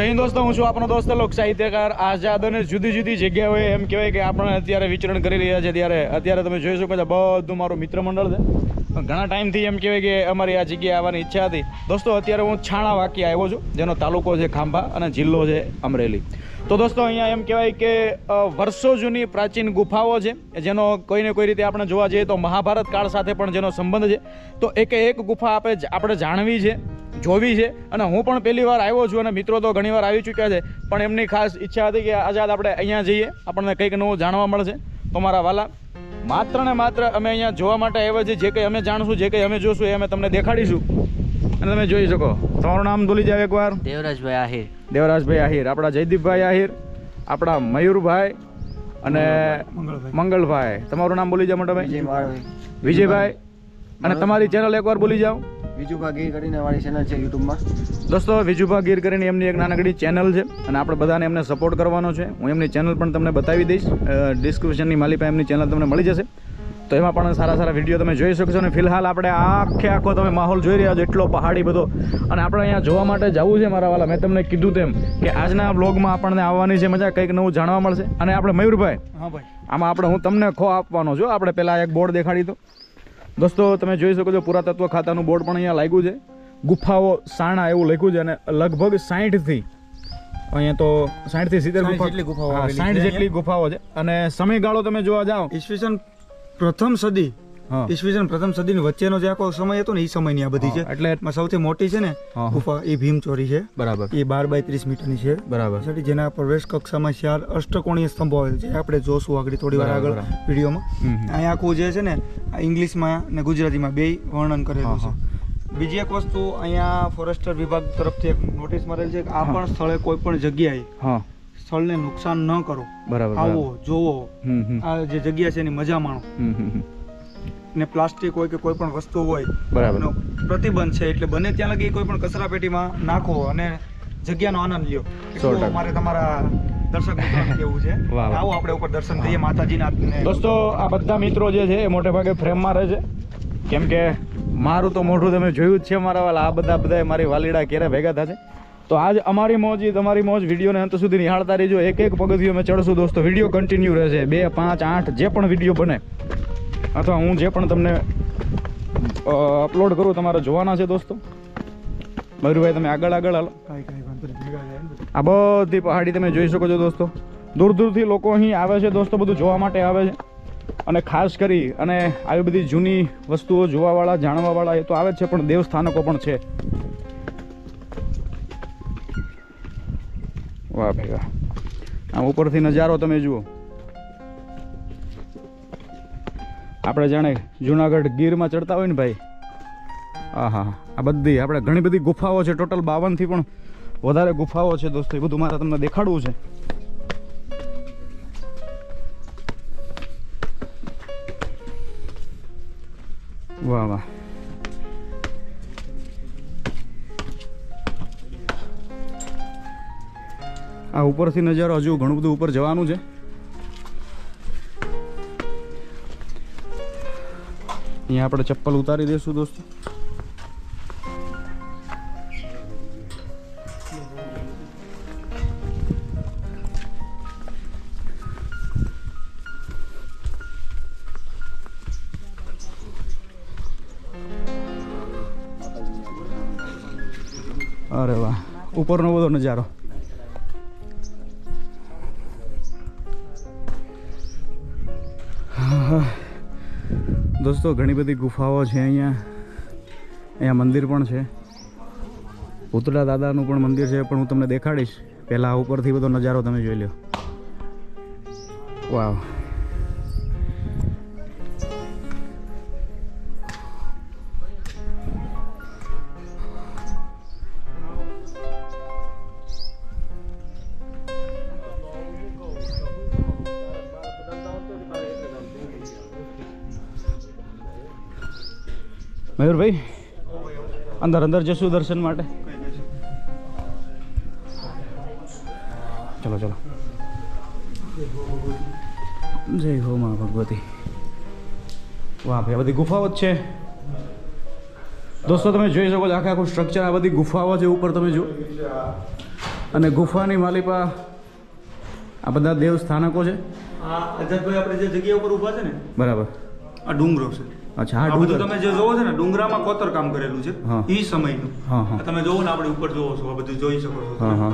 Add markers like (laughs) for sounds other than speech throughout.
જય દોસ્તો, હું છું આપણો દોસ્ત લોક સાહિત્યકાર આઝાદ અને જુદી જુદી જગ્યાઓએ એમ કહેવાય કે આપણે અત્યારે વિચરણ કરી રહ્યા છે. ત્યારે અત્યારે તમે જોઈ શકો છો, બધું મારું મિત્ર મંડળ છે ઘણા ટાઈમથી એમ કહેવાય કે અમારી આ જગ્યાએ આવવાની ઈચ્છા હતી. દોસ્તો, અત્યારે હું છાણા વાકી આવ્યો છું, જેનો તાલુકો છે ખાંભા અને જિલ્લો છે અમરેલી. તો દોસ્તો, અહીંયા એમ કહેવાય કે વર્ષો જૂની પ્રાચીન ગુફાઓ છે, જેનો કોઈને કોઈ રીતે આપણે જોવા જઈએ તો મહાભારત કાળ સાથે પણ જેનો સંબંધ છે. તો એક એક ગુફા આપણે આપણે જાણવી છે. જોવી છે. અને હું પણ પહેલી વાર આવ્યો છું અને મિત્રો તો ઘણીવાર આવી ચૂક્યા છે. પણ એમની ખાસ ઈચ્છા હતી કે આઝાદ આપણે અહીંયા જઈએ. આપણને કંઈક નવું જાણવા મળશે. તો મારા વાલા માત્ર ને માત્ર અમે અહીંયા જોવા માટે આવ્યા છીએ. જે કંઈ અમે જાણશું જે કંઈ અમે જોશું એ અમે તમને દેખાડીશું. અને તમે જોઈ શકો. તમારું નામ ભૂલી જાવ એકવાર. દેવરાજભાઈ આહિર. દેવરાજભાઈ આહિર. આપણા જયદીપભાઈ આહિર આપણા મયુરભાઈ અને મંગળભાઈ. તમારું નામ બોલી જાવ મોટાભાઈ. વિજયભાઈ. અને તમારી ચેનલ એકવાર બોલી જાઓ. કરીને ચેનલ છે યુટ્યુબમાં. દોસ્તો વિજુભા ગીર કરીને એમની એક નાનકડી ચેનલ છે અને આપણે બધાને એમને સપોર્ટ કરવાનો છે. હું એમની ચેનલ પણ તમને બતાવી દઈશ. ડિસ્ક્રિપ્શનની માલિકા એમની ચેનલ તમને મળી જશે. તો એમાં પણ સારા સારા વીડિયો તમે જોઈ શકશો અને ફિલહાલ આપણે આખે આખો તમે માહોલ જોઈ રહ્યા છો એટલો પહાડી બધો. અને આપણે અહીંયા જોવા માટે જવું છે મારા વાલા. મેં તમને કીધું તેમ કે આજના બ્લોગમાં આપણને આવવાની છે મજા કંઈક નવું જાણવા મળશે. અને આપણે મયુરભાઈ હા ભાઈ. આમાં આપણે હું તમને ખો આપવાનો છું. આપણે પહેલાં એક બોર્ડ દેખાડી દો દોસ્તો તમે જોઈ શકો છો પુરાતત્વ ખાતાનું બોર્ડ પણ અહીંયા લાગ્યું છે. ગુફાઓ સાણા એવું લખ્યું છે અને લગભગ સાહીઠથી અહીંયા તો સાહીઠથી સિત્તેર 60 જેટલી ગુફાઓ હા, આવેલી 60 છે જેટલી ગુફાઓ છે. અને સમયગાળો તમે જોવા જાઓ. ઈસવીસન પ્રથમ સદી ઈસવીસન પ્રથમ સદીની વચ્ચેનો જે આખો સમય હતો ને એ સમયની આ બધી છે. એટલે સૌથી મોટી છે ને ગુફા એ ભીમચોરી છે. બરાબર. એ બાર બાય ત્રીસ મીટરની છે. બરાબર. જેના પ્રવેશ કક્ષામાં ચાર અષ્ટકોણીય સ્તંભો આવેલ છે. આપણે જોશું આગળ થોડી વાર આગળ વિડીયોમાં. અહીંયા આખું જે છે ને ઇંગ્લિશમાં ને ગુજરાતીમાં બે વર્ણન કરેલું છે. બીજી એક વસ્તુ અહીંયા ફોરેસ્ટર વિભાગ તરફથી એક નોટિસ મળેલ છે કે આ પણ સ્થળે કોઈ પણ જગ્યાએ સ્થળને નુકસાન ન કરો. બરાબર આવો જોવો. આ જે જગ્યા છે એની મજા માણો. ને પ્લાસ્ટિક હોય કે કોઈ પણ વસ્તુ હોય બરાબર. પ્રતિબંધ છે. એટલે બને ત્યાં લગી કોઈ પણ કચરા પેટીમાં નાખો અને જગ્યાનો આનંદ લ્યો. અમારે તમારા દર્શક (laughs) કેવું છે. આવો આપણે ઉપર દર્શન કરીએ માતાજીના દોસ્તો આ બધા મિત્રો જે છે એ મોટે ભાગે ફ્રેમમાં રહે છે. કેમ કે મારું તો મોઢું તમે જોયું જ છે મારા વાલા. આ બધા બધા મારી વાલીડા ક્યારે ભેગા થશે? તો આજ અમારી મોજ તમારી મોજ વિડીયોને અંત સુધી નિહાળતા રહેજો. એક એક પગથિયું અમે ચડશું દોસ્તો. વીડિયો કન્ટિન્યુ રહેશે. બે પાંચ આઠ જે પણ વીડિયો બને. અથવા હું જે પણ તમને અપલોડ કરું તમારે જોવાના છે દોસ્તો. મયુરભાઈ તમે આગળ આગળ હાલો. આ બધી પહાડી તમે જોઈ શકો છો દોસ્તો. દૂર દૂરથી લોકો અહીં આવે છે દોસ્તો બધું જોવા માટે આવે છે. અને ખાસ કરી અને આવી બધી જૂની વસ્તુઓ જોવાવાળા જાણવાવાળા એ તો આવે છે પણ દેવસ્થાનકો પણ છે. વાહ ભાઈ વાહ. આમ ઉપરથી નજારો તમે જુઓ. આપણે જાણે જુનાગઢ ગીરમાં ચડતા હોય ને ભાઈ? હા હા આ બધી આપણે ઘણી બધી ગુફાઓ છે, ટોટલ બાવનથી પણ વધારે ગુફાઓ છે દોસ્તો, એ બધું મારે તમને દેખાડવું છે. વાહ વાહ. આ ઉપરથી નજારો હજુ ઘણું બધું ઉપર જવાનું છે. અહીંયા આપણે ચપ્પલ ઉતારી દઈશું દોસ્તો. અરે વાહ ઉપરનો બધો નજારો. દોસ્તો, ઘણી બધી ગુફાઓ છે અહીંયા. અહીંયા મંદિર પણ છે. ભૂતળા દાદાનું પણ મંદિર છે, પણ હું તમને દેખાડીશ. પહેલાં ઉપરથી બધો નજારો તમે જોઈ લો વાવ. મયુરભાઈ અંદર અંદર જશું દર્શન માટે? ચલો ચલો. જય હો મા ભગવતી. વાહ ભાઈ આ બધી ગુફાઓ જ છે. દોસ્તો તમે જોઈ શકો છો આખા આખું સ્ટ્રક્ચર આ બધી ગુફાઓ છે ઉપર તમે જુઓ. અને ગુફાની માલિપા આ બધા દેવ સ્થાનકો છે. આ આપણે જે જગ્યા ઉપર ઊભા છે ને બરાબર. આ ડુંગરો છે. અચ્છા આ બધું તમે જે જોવો છો ને ડુંગરામાં કોતર કામ કરેલું છે. ઈ સમયનું. તમે જોવો ને આપણે ઉપર જોવો છો આ બધું જોઈ શકો છો. હા.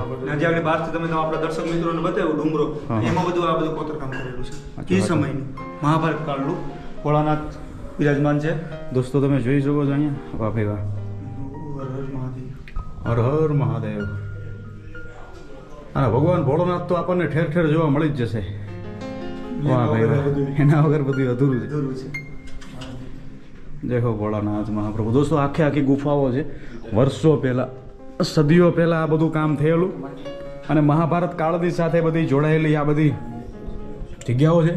આપણે બહારથી તમે આપણા દર્શક મિત્રોને બતાવ્યું ડુંગરો. એમાં બધું આ બધું કોતર કામ કરેલું છે. ઈ સમયનું. મહાભારત કાળનું. ભોળાનાથ બિરાજમાન છે. દોસ્તો તમે જોઈ શકો છો અહીંયા? વાહ ભાઈ વાહ. હર હર મહાદેવ. અને ભગવાન ભોળોનાથ તો આપણને ઠેર ઠેર જોવા મળી જ જશે. વાહ ભાઈ એના વગર બધું અધૂરું છે. હો ભોળાનાથ, મહાપ્રભુ. દોસ્તો, આખે આખી ગુફાઓ છે. વર્ષો પહેલાં, સદીઓ પહેલાં આ બધું કામ થયેલું. અને મહાભારત કાળદી સાથે બધી જોડાયેલી આ બધી જગ્યાઓ છે.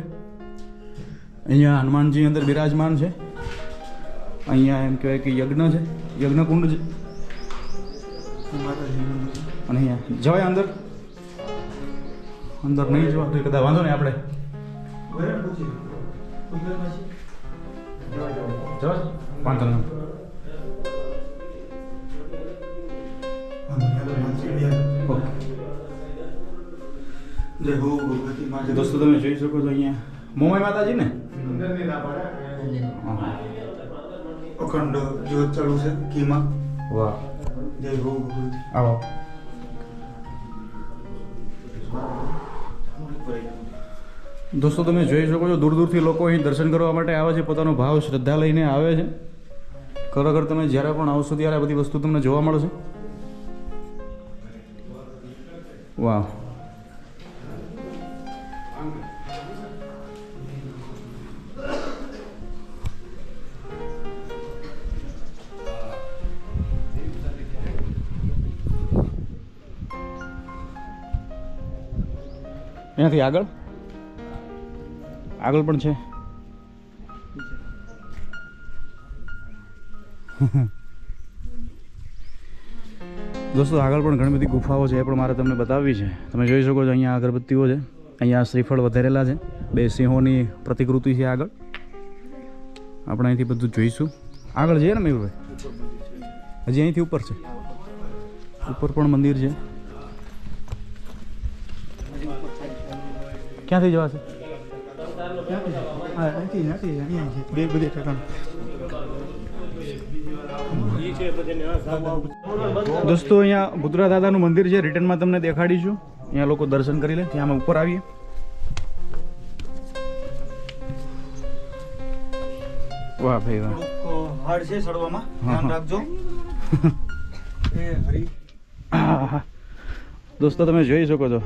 અહીંયા હનુમાનજી અંદર બિરાજમાન છે. અહીંયા એમ કહેવાય કે યજ્ઞ છે. યજ્ઞકુંડ છે. અને અહીંયા, જવાય અંદર? અંદર નહીં જવા કદાચ વાંધો નહીં આપણે. ભગવતી મા જય. દોસ્તો તમે જોઈ શકો છો અહીંયા. મોમાઈ માતાજી ને? અખંડ જ્યોત ચાલુ છે કીમાં વાહ. જય ભગવતી આવો. દોસ્તો, તમે જોઈ શકો છો દૂર દૂરથી લોકો અહીં દર્શન કરવા માટે આવે છે, પોતાનો ભાવ શ્રદ્ધા લઈને આવે છે. ખરેખર તમે જ્યારે પણ આવશો ત્યારે આ બધી વસ્તુ તમને જોવા મળશે. વાહ. એનાથી આગળ? આગળ પણ છે. દોસ્તો, આગળ પણ ઘણી બધી ગુફાઓ છે એ પણ મારે તમને બતાવવી છે. તમે જોઈ શકો છો અહીંયા અગરબત્તીઓ છે. અહીંયા શ્રીફળ વધારેલા છે. બે સિંહોની પ્રતિકૃતિ છે આગળ. આપણે અહીંથી બધું જોઈશું. આગળ જઈએ ને મયુરભાઈ? હજી અહીંથી ઉપર છે. ઉપર પણ મંદિર છે. ક્યાંથી જવાશે? દોસ્તો અહીંયા ભૂતરા દાદાનું મંદિર છે. રિટર્નમાં તમને દેખાડીશું. અહીંયા લોકો દર્શન કરી લે. ત્યાં અમે ઉપર આવીએ. વાહ ભાઈ વાહ. હાડ છે સડવામાં હા, ધ્યાન હા. રાખજો. (laughs) એ હરી. દોસ્તો તમે જોઈ શકો છો.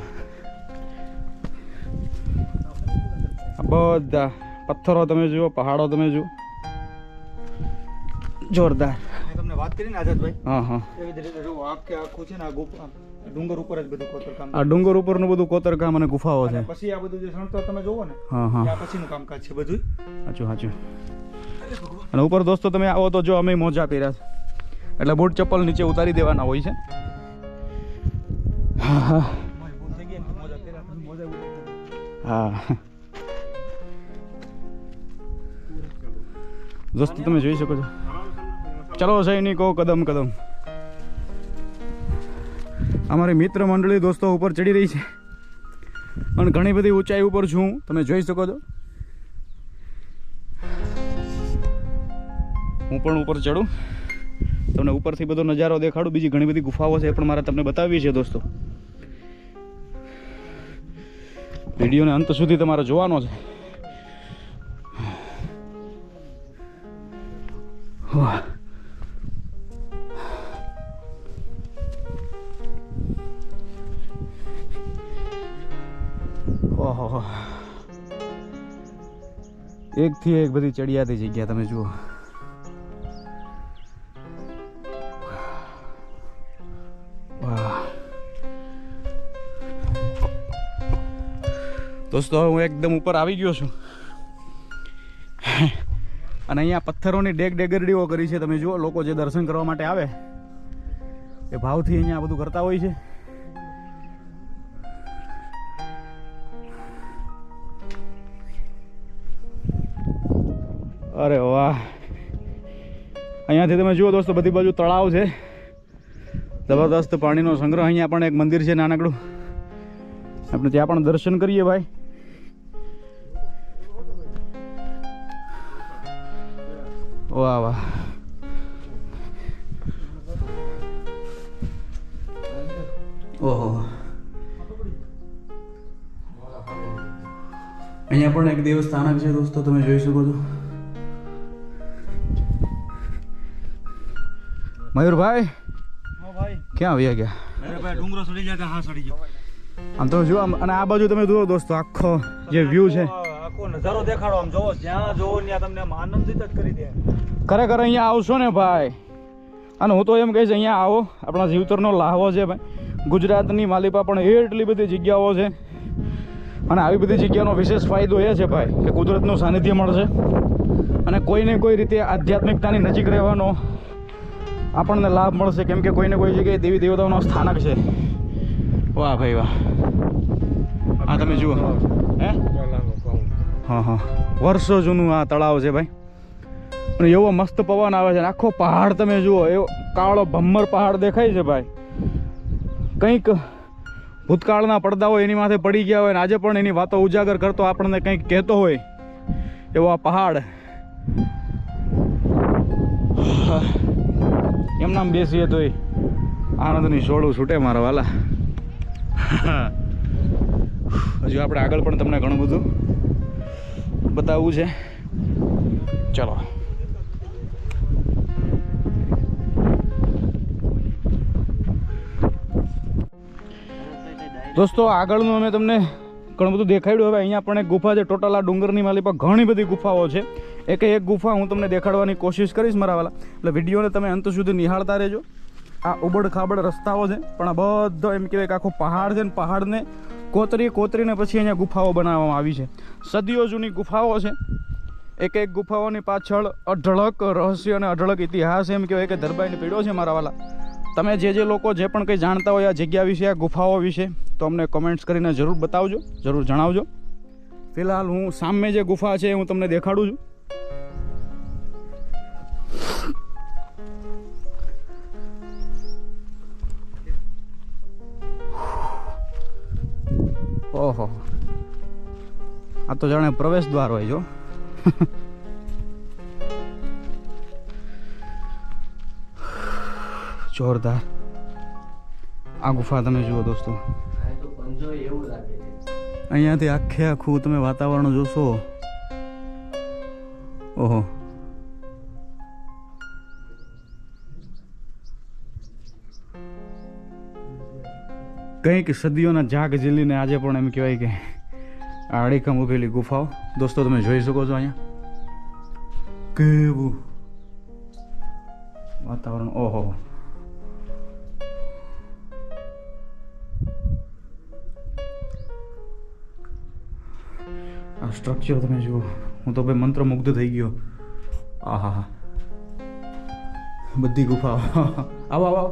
બધા પથ્થરો તમે જુઓ પહાડો તમે જુઓ. જોરદાર. તમને વાત કરી આઝાદભાઈ હા હા. એવી રીતે જો આખે આખું છે ને આ ડુંગર ઉપર જ બધું કોતરકામ આ ડુંગર ઉપરનું બધું કોતરકામ અને ગુફાઓ છે. પછી આ બધું જે સણતર તમે જોવો ને હા હા. આ પછીનું કામકાજ છે બધું સાચું સાચું. અને ઉપર દોસ્તો તમે આવો તો જો અમે મોજા પહેર્યા છે. એટલે બૂટ ચપ્પલ નીચે ઉતારી દેવાના હોય છે. હા હા. દોસ્તો તમે જોઈ શકો છો. ચલો સૈનિકો કદમ કદમ. અમારી મિત્ર મંડળી દોસ્તો ઉપર ચડી રહી છે. અને ઘણી બધી ઊંચાઈ ઉપર છું. તમે જોઈ શકો છો. હું પણ ઉપર ચડું. તમને ઉપરથી બધો નજારો દેખાડું. બીજી ઘણી બધી ગુફાઓ છે એ પણ મારે તમને બતાવવી છે દોસ્તો. વિડીયોને અંત સુધી તમારે જોવાનો છે. વાહ. ઓહો. એકથી એક બધી ચડિયાતી જગ્યા તમે જુઓ. દોસ્તો હવે હું એકદમ ઉપર આવી ગયો છું. અને અહીંયા પથ્થરોની ડેગ ડેગરડીઓ કરી છે. તમે જુઓ, લોકો જે દર્શન કરવા માટે આવે, એ ભાવથી અહીંયા બધું કરતા હોય છે. અરે વાહ. અહીંયાથી તમે જુઓ દોસ્તો, બધી બાજુ તળાવ છે. જબરદસ્ત પાણીનો સંગ્રહ. અહીંયા પણ એક મંદિર છે નાનકડું. આપણે ત્યાં પણ દર્શન કરીએ ભાઈ. વાહ વાહ. ઓહો. અહીંયા પણ એક દેવસ્થાનક છે દોસ્તો તમે જોઈ શકો છો. મયુરભાઈ? ક્યાં આવ્યા ગયા? ડુંગરો સડી જાય હા સડી ગયો. આમ તમે જુઓ આમ- અને આ બાજુ તમે જુઓ દોસ્તો આખો જે વ્યૂ છે નજારો દેખાડો, આમ જોવો, જ્યાં જોવો ત્યાં તમને આનંદિત જ કરી દે. ખરેખર અહીંયા આવશો ને ભાઈ? અને હું તો એમ કહીશ, અહીંયા આવો. આપણા જીવતરનો લાહવો છે ભાઈ. ગુજરાતની માલિપા પણ એટલી બધી જગ્યાઓ છે. અને આવી બધી જગ્યાનો વિશેષ ફાયદો એ છે ભાઈ, કે કુદરતનું સાનિધ્ય મળશે. અને કોઈને કોઈ રીતે આધ્યાત્મિકતાની નજીક રહેવાનો આપણને લાભ મળશે, કેમ કે કોઈને કોઈ જગ્યાએ દેવી દેવતાઓનો સ્થાનક છે. વાહ ભાઈ વાહ. હા, તમે જુઓ. હે? હા હા. વર્ષો જૂનું આ તળાવ છે ભાઈ. અને એવો મસ્ત પવન આવે છે અને આખો પહાડ તમે જુઓ, એવો કાળો ભમ્મર પહાડ દેખાય છે ભાઈ. કંઈક ભૂતકાળના પડદાઓ એની માથે પડી ગયા હોય અને આજે પણ એની વાતો ઉજાગર કરતો આપણને કંઈક કહેતો હોય, એવો આ પહાડ. એમ નામ બેસીએ તોય. આનંદની સોળું છૂટે મારા વાલા. હજુ આપણે આગળ પણ તમને ઘણું બધું બતાવવું છે. ચલો. દોસ્તો, આગળનું અમે તમને ઘણું બધું દેખાડ્યું. હવે અહીંયા પણ એક ગુફા છે. ટોટલ આ ડુંગરની માલી પર ઘણી બધી ગુફાઓ છે. એક એક ગુફા હું તમને દેખાડવાની કોશિશ કરીશ મારા વાલા. એટલે વિડીયોને તમે અંત સુધી નિહાળતા રહેજો. આ ઉબડ ખાબડ રસ્તાઓ છે, પણ આ બધો એમ કહેવાય કે આખો પહાડ છે ને પહાડને કોતરી કોતરીને પછી અહીંયા ગુફાઓ બનાવવામાં આવી છે. સદીઓ જૂની ગુફાઓ છે. એક એક ગુફાઓની પાછળ અઢળક રહસ્ય અને અઢળક ઇતિહાસ એમ કહેવાય કે દરબાઈને પીડ્યો છે મારા વાલા. તમે જે જે લોકો જે પણ કંઈ જાણતા હોય આ જગ્યા વિશે, આ ગુફાઓ વિશે, તો અમને કોમેન્ટ્સ કરીને જરૂર બતાવજો, જરૂર જણાવજો. ફિલહાલ હું સામે જે ગુફા છે હું તમને દેખાડું છું. ઓહો. આ તો જાણે પ્રવેશ દ્વાર હોય, જો. જોરદાર. આ ગુફા તમે જુઓ, દોસ્તો. અહીંયાથી આખે આખું તમે વાતાવરણ જોશો. ઓહો. કંઈક સદીઓના જાગ ઝીલીને આજે પણ એમ કહેવાય કે આ અડીખમ ઉભેલી ગુફાઓ. દોસ્તો તમે જોઈ શકો છો અહીંયા. કેવું વાતાવરણ? ઓહો. આ સ્ટ્રક્ચર તમે જુઓ. હું તો ભાઈ મંત્રમુગ્ધ થઈ ગયો. આહા હા બધી ગુફાઓ. આવો આવો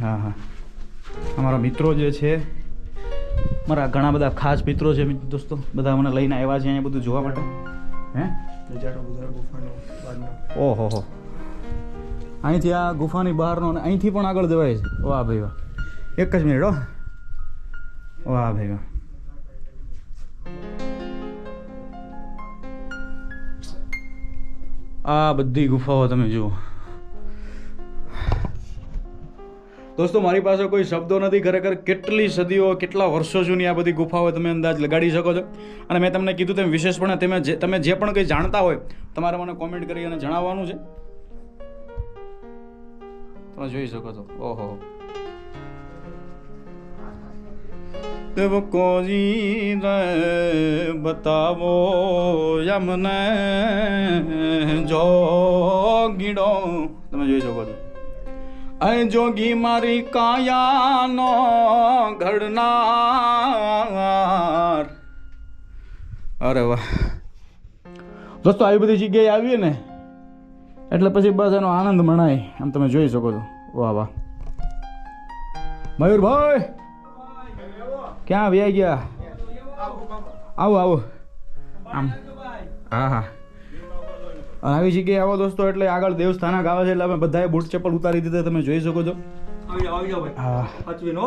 હા હા. અમારા મિત્રો જે છે મારા ઘણા બધા ખાસ મિત્રો છે દોસ્તો બધા મને લઈને આવ્યા છે અહીંયા બધું જોવા માટે. હે? ઓહો હો. અહીંથી આ ગુફાની બહારનો અને અહીંથી પણ આગળ જવાય છે. વાહ ભાઈ વાહ. એક જ મિનિટ હો. વાહ ભાઈ વાહ. આ બધી ગુફાઓ તમે જુઓ. દોસ્તો, મારી પાસે કોઈ શબ્દો નથી. ખરેખર કેટલી સદીઓ, કેટલા વર્ષો જૂની આ બધી ગુફાઓ તમે અંદાજ લગાડી શકો છો. અને મેં તમને કીધું તેમ વિશેષપણે તમે જે તમે જે પણ કંઈ જાણતા હોય, તમારે મને કોમેન્ટ કરી અને જણાવવાનું છે. તમે જોઈ શકો છો. ઓહો. દેવકો કોજી બતાવો યમને જોગીડો. તમે જોઈ શકો છો. જોગી મારી કાયાનો ઘડનાર. અરે વાહ. દોસ્તો, આવી બધી જગ્યાએ આવીએ ને, એટલે પછી બસ એનો આનંદ મનાય, આમ તમે જોઈ શકો છો. વાહ વાહ. મયુરભાઈ, ક્યાં વ્યાઈ ગયા? આવો આવો. આમ. હા હા. અને આવી જગ્યાએ આવો દોસ્તો એટલે આગળ દેવસ્થાનક આવે છે એટલે અમે બધાએ બૂટ ચપ્પલ ઉતારી દીધા તમે જોઈ શકો છો. આવી જાઓ આવી જાઓ ભાઈ. હા. સાચવીને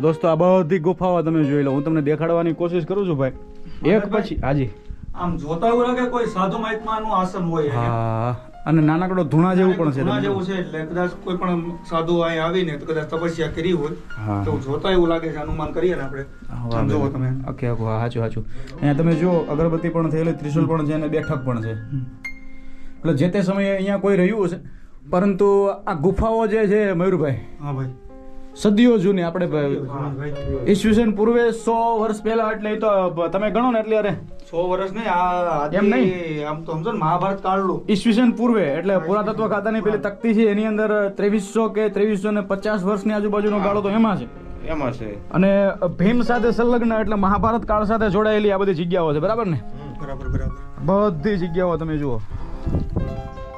દોસ્તો આ બધી ગુફાઓ તમે જોઈ લો. હું તમને દેખાડવાની કોશિશ કરું છું ભાઈ. એક પછી હાજી. આમ જોતા એવું લાગે કોઈ સાધુ મહાત્માનું આસન હોય હા. અને નાનકડો ધૂણા જેવું પણ છે ધૂણા જેવું છે એટલે કદાચ કોઈ પણ સાધુ અહીં આવીને તો કદાચ તપસ્યા કરી હોય તો જોતા એવું લાગે છે અનુમાન કરીએ ને આપણે. ભાઈ. તમે. ઓકે ઓકે હા સાચું સાચું. અહીંયા તમે જુઓ અગરબત્તી પણ થયેલી ત્રિશુલ પણ છે અને બેઠક પણ છે. એટલે જે તે સમયે અહીંયા કોઈ રહ્યું હશે પરંતુ આ ગુફાઓ જે છે મયુરભાઈ હા ભાઈ. સદીઓ જૂની આપણે ઈસવીસન પૂર્વે સો વર્ષ પહેલા એટલે તો તમે ગણો ને એટલે અરે. સો વર્ષ નહીં આ એમ નહીં. આમ તો સમજો ને મહાભારત કાળનું. ઈસવીસન પૂર્વે એટલે પુરાતત્વ ખાતાની પેલી તકતી છે એની અંદર ત્રેવીસો કે ત્રેવીસો ને પચાસ વર્ષની આજુબાજુનો ગાળો તો એમાં છે. એમાં છે. અને ભીમ સાથે સંલગ્ન એટલે મહાભારત કાળ સાથે જોડાયેલી આ બધી જગ્યાઓ છે બરાબર ને? બરાબર બરાબર. બધી જગ્યાઓ તમે જુઓ.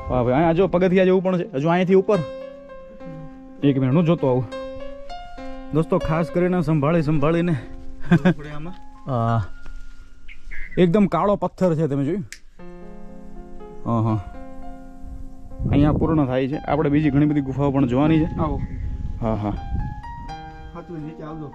વાહ ભાઈ અહીંયા જો પગથિયા જેવું પણ છે. હજુ અહીંયાથી ઉપર. એક મિનિટ હું જોતો આવું. દોસ્તો ખાસ કરીને સંભાળી સંભાળીને. આમાં એકદમ કાળો પથ્થર છે તમે જોયું? હા હા અહીંયા પૂર્ણ થાય છે. આપણે બીજી ઘણી બધી ગુફાઓ પણ જોવાની છે. આવો. હા હા. નીચે આવજો.